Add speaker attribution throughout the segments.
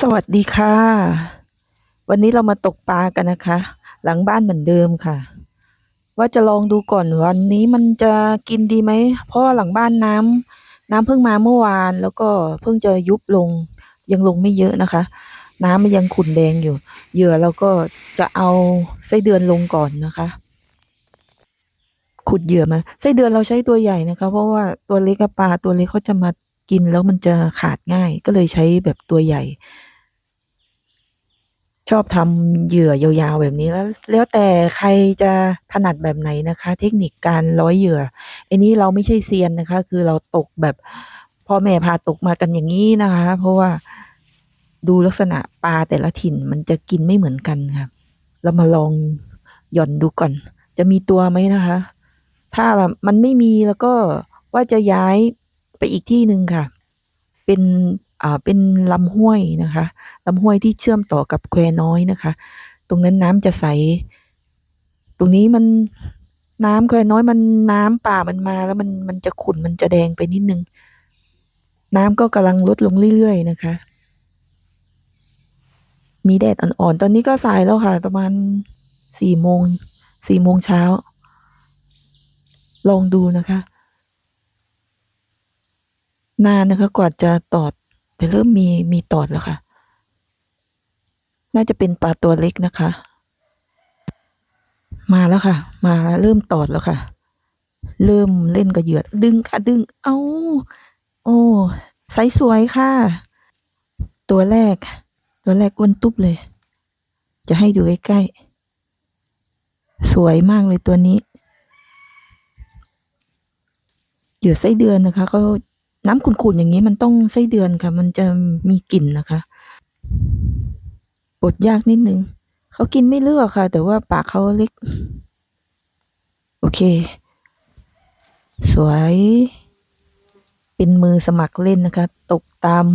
Speaker 1: สวัสดีค่ะ วันนี้เรามาตกปลากันนะคะ หลังบ้านเหมือนเดิมค่ะ ว่าจะลองดูก่อนวันนี้มันจะกินดีไหม เพราะว่าหลังบ้านน้ำน้ำเพิ่งมาเมื่อวาน แล้วก็เพิ่งจะยุบลง ยังลงไม่เยอะนะคะ น้ำมันยังขุ่นแดงอยู่ เหยื่อเราก็จะเอาไส้เดือนลงก่อนนะคะ ขุดเหยื่อมาไส้เดือนเราใช้ตัวใหญ่นะคะ เพราะว่าตัวเล็กกับปลาตัวเล็กเขาจะมา กินแล้วมันจะขาดง่าย ก็เลยใช้แบบตัวใหญ่ ชอบทำเหยื่อยาวๆแบบนี้แล้ว แล้วแต่ใครจะถนัดแบบไหนนะคะ เทคนิคการร้อยเหยื่ออันนี้เราไม่ใช่เซียนนะคะ คือเราตกแบบพ่อแม่พาตกมากันอย่างนี้นะคะ เพราะว่าดูลักษณะปลาแต่ละถิ่นมันจะกินไม่เหมือนกันค่ะ เรามาลองหย่อนดูก่อน จะมีตัวไหมนะคะ ถ้ามันไม่มีแล้วก็ว่าจะย้าย อีกที่หนึ่งค่ะ เป็นอ่าเป็นลำห้วยนะคะลำห้วยที่เชื่อมต่อกับแควน้อยนะคะ ตรงนั้นน้ำจะใส ตรงนี้มันน้ำแควน้อยมันน้ำป่ามันมาแล้วมันมันจะขุ่นมันจะแดงไปนิดนึง น้ำก็กำลังลดลงเรื่อยๆนะคะ มีแดดอ่อนๆ ตอนนี้ก็สายแล้วค่ะ ประมาณสี่โมงสี่โมงเช้า ลองดูนะคะ นานนะคะกว่าจะตอด แต่เริ่มมีมีตอดแล้วค่ะ น่าจะเป็นปลาตัวเล็กนะคะ มาแล้วค่ะ มาเริ่มตอดแล้วค่ะ เริ่มเล่นกับเหยื่อดึงค่ะ ดึง เอาโอ้ไซส์สวยค่ะ ตัวแรก ตัวแรกอ้วนตุ๊บเลย จะให้ดูใกล้ๆสวยมากเลยตัวนี้เหยื่อไส้เดือนนะคะเขา น้ำขุ่นๆอย่างนี้มันต้องไส้เดือนค่ะ มันจะมีกลิ่นนะคะปลดยากนิดนึงเขากินไม่เลือกค่ะ แต่ว่าปากเขาเล็ก โอเค สวย เป็นมือสมัครเล่นนะคะ ตกตาม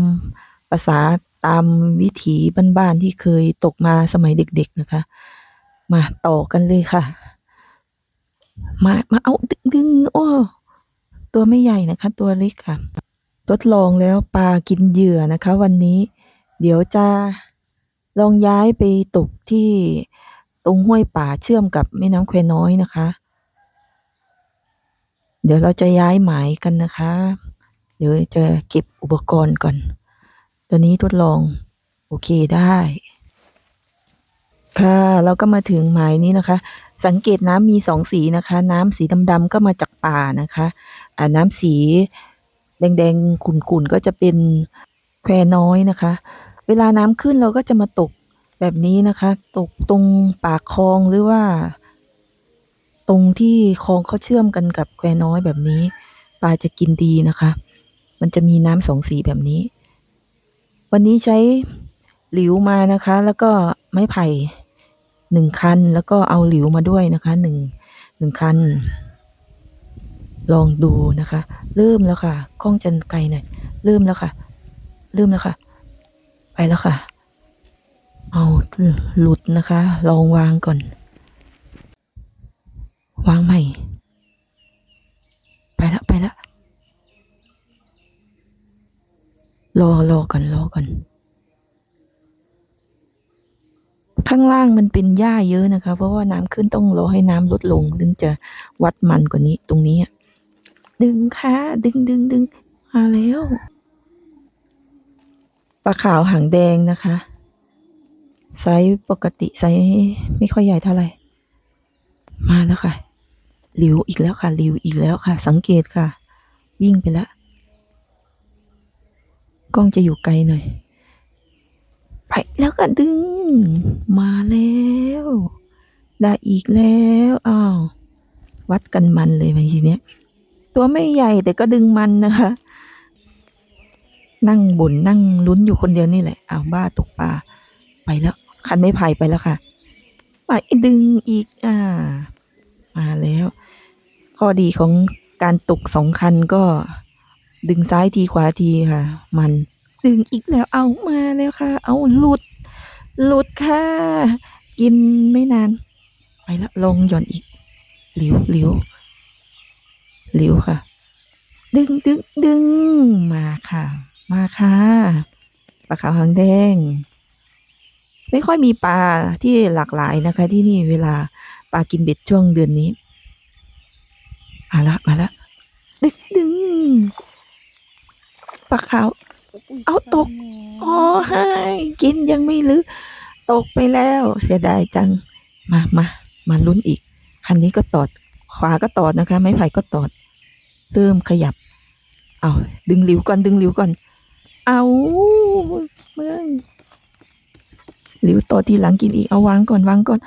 Speaker 1: ภาษาตามวิถีบ้านๆที่เคยตกมาสมัยเด็ก ๆนะคะ มาต่อกันเลยค่ะ มามาเอาดึงดึงโอ้ตัวไม่ใหญ่นะคะ ตัวเล็กค่ะ ทดลองแล้วปลากินเหยื่อนะคะ วันนี้ เดี๋ยวจะลองย้ายไปตกที่ตรงห้วยป่าเชื่อมกับแม่น้ำแควน้อยนะคะ เดี๋ยวเราจะย้ายหมายกันนะคะ เดี๋ยวจะเก็บอุปกรณ์ก่อน ตัวนี้ทดลอง โอเคได้ ค่ะ เราก็มาถึงหมายนี้นะคะ สังเกตน้ำมีสองสีนะคะ น้ำสีดำๆก็มาจากป่านะคะ อ่าน้ำสี แดงๆขุ่นๆก็จะเป็นแควน้อยนะคะ เวลาน้ำขึ้นเราก็จะมาตกแบบนี้นะคะ ตกตรงปากคลองหรือว่า ตรงที่คลองเขาเชื่อมกันกับแควน้อยแบบนี้ ปลาจะกินดีนะคะ มันจะมีน้ำสองสีแบบนี้ วันนี้ใช้หลิวมานะคะ แล้วก็ไม้ไผ่หนึ่งคัน แล้วก็เอาหลิวมาด้วยนะคะหนึ่งหนึ่งคัน ลองดูนะคะ เริ่มแล้วค่ะกล้องจันไกลหน่อยเริ่มแล้วค่ะ เริ่มแล้วค่ะ ไปแล้วค่ะ เอาหลุดนะคะ ลองวางก่อน วางใหม่ ไปแล้วไปแล้วรอรอก่อนรอก่อนข้างล่างมันเป็นหญ้าเยอะนะคะ เพราะว่าน้ำขึ้นต้องรอให้น้ำลดลง ถึงจะวัดมันกว่านี้ตรงนี้ ดึงค่ะ ดึงดึงดึงมาแล้วปลาขาวหางแดงนะคะ ไซส์ปกติไซส์ไม่ค่อยใหญ่เท่าไหร่ มาแล้วค่ะหลิวอีกแล้วค่ะหลิวอีกแล้วค่ะ สังเกตค่ะ วิ่งไปแล้วกล้องจะอยู่ไกลหน่อย ไปแล้วก็ดึง มาแล้ว ได้อีกแล้ว อ้าว วัดกันมันเลยทีเนี้ย ตัวไม่ใหญ่แต่ก็ดึงมันนะคะ นั่งบ่นนั่งลุ้นอยู่คนเดียวนี่แหละอ้าวบ้าตกปลาไปแล้ว คันไม่ไผ่ไปแล้วค่ะไปดึงอีกอ่ามาแล้ว ข้อดีของการตกสองคันก็ ดึงซ้ายทีขวาทีค่ะ มันดึงอีกแล้วเอามาแล้วค่ะ เอาหลุด หลุดค่ะ กินไม่นาน ไปแล้วลงหย่อนอีกหลิวหลิว หลิวค่ะ ดึงดึงดึงมาค่ะ มาค่ะปลาขาวหางแดง ไม่ค่อยมีปลาที่หลากหลายนะคะ ที่นี่เวลาปลากินเบ็ดช่วงเดือนนี้มาละมาละดึงดึงปลาขาว เอาตกอ๋อให้กินยังไม่ลึกตกไปแล้วเสียดายจัง มามามาลุ้นอีก คันนี้ก็ตอด ขวาก็ตอดนะคะ ไม้ไผ่ก็ตอด เริ่มขยับ เอาดึงหลิวก่อนดึงหลิวก่อน เอาเมื่อยหลิวต่อทีหลังกินอีกเอาวางก่อนวางก่อน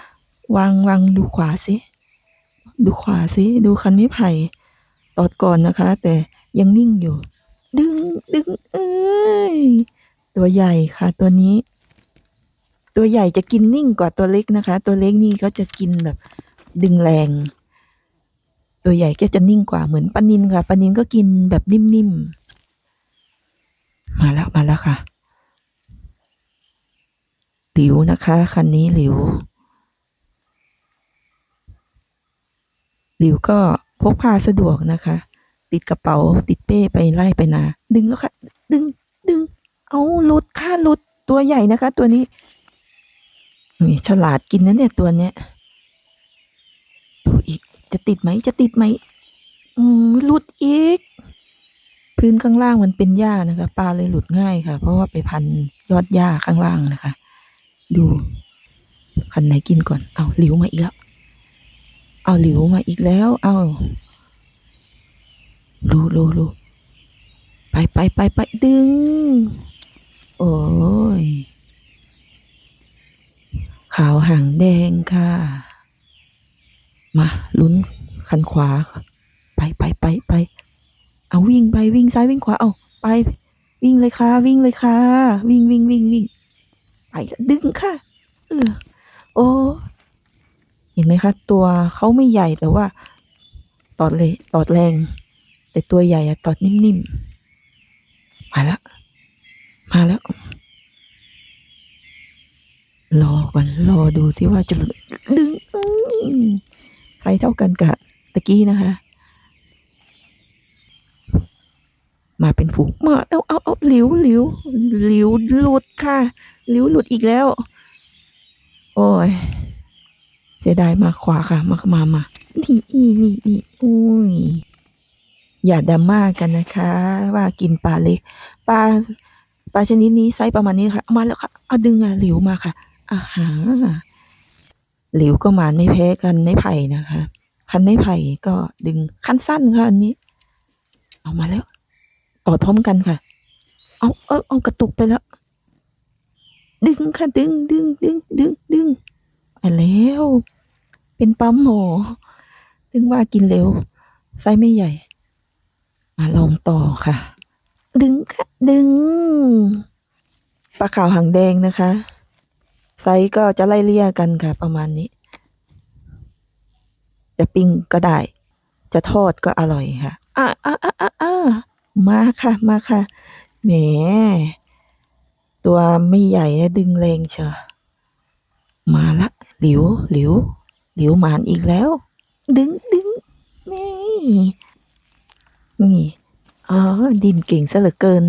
Speaker 1: วางวางดูขวาสิดูขวาสิดูคันไม้ไผ่ตอดก่อนนะคะ แต่ยังนิ่งอยู่ ดึงดึงเอ้ยตัวใหญ่ค่ะ ตัวนี้ ตัวใหญ่จะกินนิ่งกว่าตัวเล็กนะคะ ตัวเล็กนี่ก็จะกินแบบ ดึงแรง ตัวใหญ่ก็จะนิ่งกว่าเหมือนปลานินค่ะปลานินก็กินแบบนิ่มๆ มาแล้วมาแล้วค่ะ หลิวนะคะคันนี้หลิว หลิวก็พกพาสะดวกนะคะ ติดกระเป๋าติดเป้ไปไล่ไปนา ดึงแล้วค่ะ ดึงดึง เอาลุดค่ะลุดตัวใหญ่นะคะ ตัวนี้ฉลาดกินนะเนี่ยตัวเนี้ยดูอีก จะติดไหมจะติดไหมอืมหลุดอีก พื้นข้างล่างมันเป็นหญ้านะคะปลาเลยหลุดง่ายค่ะ เพราะว่าไปพันยอดหญ้าข้างล่างนะคะ ดูคันไหนกินก่อน เอาหลิวมาอีกแล้วเอาหลิวมาอีกแล้ว เอาดูดูดูไปไปไปไปดึง โอ้ยขาวหางแดงค่ะ มาลุ้นคันขวา ไปไปไปไปเอาวิ่งไปวิ่งซ้ายวิ่งขวาเอาไป วิ่งเลยค่ะ วิ่งเลยค่ะ วิ่งวิ่งวิ่งวิ่งไปดึงค่ะ เออโอ้เห็นไหมคะ ตัวเขาไม่ใหญ่แต่ว่า ตอดเลยตอดแรง แต่ตัวใหญ่อะตอดนิ่มๆมาแล้วมาแล้วรอก่อนรอดูที่ว่าจะดึง ไซส์เท่ากันกับตะกี้นะคะ มาเป็นฝูงมาเอาเอาเอาหลิวหลิวหลิวหลุดค่ะหลิวหลุดอีกแล้ว โอ้ยเสียดายมาขวาค่ะ มามามานี่นี่นี่นี่อุ้ยอย่าดราม่ากันนะคะ ว่ากินปลาเล็กปลาปลาชนิดนี้ไซส์ประมาณนี้ค่ะเอามาแล้วค่ะเอาดึงอะหลิวมาค่ะอ่าฮะ หลิวก็หมานไม่แพ้กันไม่ไผ่นะคะ คันไม่ไผ่ก็ดึงคันสั้นค่ะอันนี้ เอามาแล้วตอดพร้อมกันค่ะ เอาเอาเอากระตุกไปแล้ว ดึงค่ะดึงดึงดึงดึงดึงไปแล้ว เป็นปั๊มหมอถึงว่ากินเร็วไซส์ไม่ใหญ่มาลองต่อค่ะ ดึงค่ะ ดึงปลาขาวหางแดงนะคะ ไซส์ก็จะไล่เลี่ยกันค่ะ ประมาณนี้ จะปิ้งก็ได้ จะทอดก็อร่อยค่ะอะอะอะอะอะมาค่ะมาค่ะแหมตัวไม่ใหญ่ดึงแรงเชอะมาละหลิวหลิวหลิวหมานอีกแล้ว ดึงดึงนี่นี่อ๋อดินเก่งซะเหลือเกิน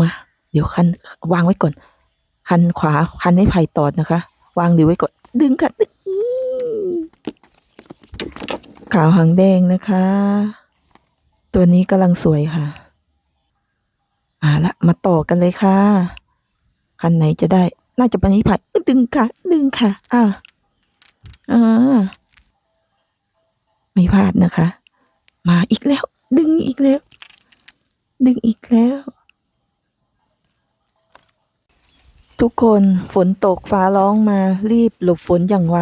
Speaker 1: มา เดี๋ยวคันวางไว้ก่อน คันขวาคันไม่ไผ่ตอดนะคะ วางหลิวไว้ก่อนดึงค่ะดึงขาวหางแดงนะคะ ตัวนี้กำลังสวยค่ะมาละมาต่อกันเลยค่ะ คันไหนจะได้ น่าจะเป็นนี้ไผ่ดึงค่ะ ดึงค่ะ อ่าอ่าไม่พลาดนะคะ มาอีกแล้ว ดึงอีกแล้ว ดึงอีกแล้ว ทุกคนฝนตกฟ้าร้องมารีบหลบฝนอย่างไว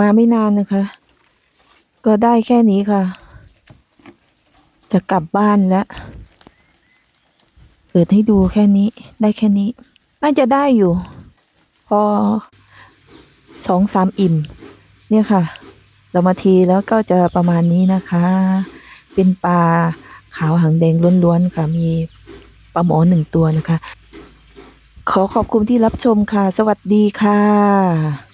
Speaker 1: มาไม่นานนะคะ ก็ได้แค่นี้ค่ะ จะกลับบ้านแล้วเปิดให้ดูแค่นี้ได้แค่นี้ น่าจะได้อยู่ พอสองสามอิ่ม เนี่ยค่ะ เรามาทีแล้วก็จะประมาณนี้นะคะ เป็นปลาขาวหางแดงล้วนๆค่ะมีปลาหมอหนึ่งตัวนะคะ ขอขอบคุณที่รับชมค่ะ สวัสดีค่ะ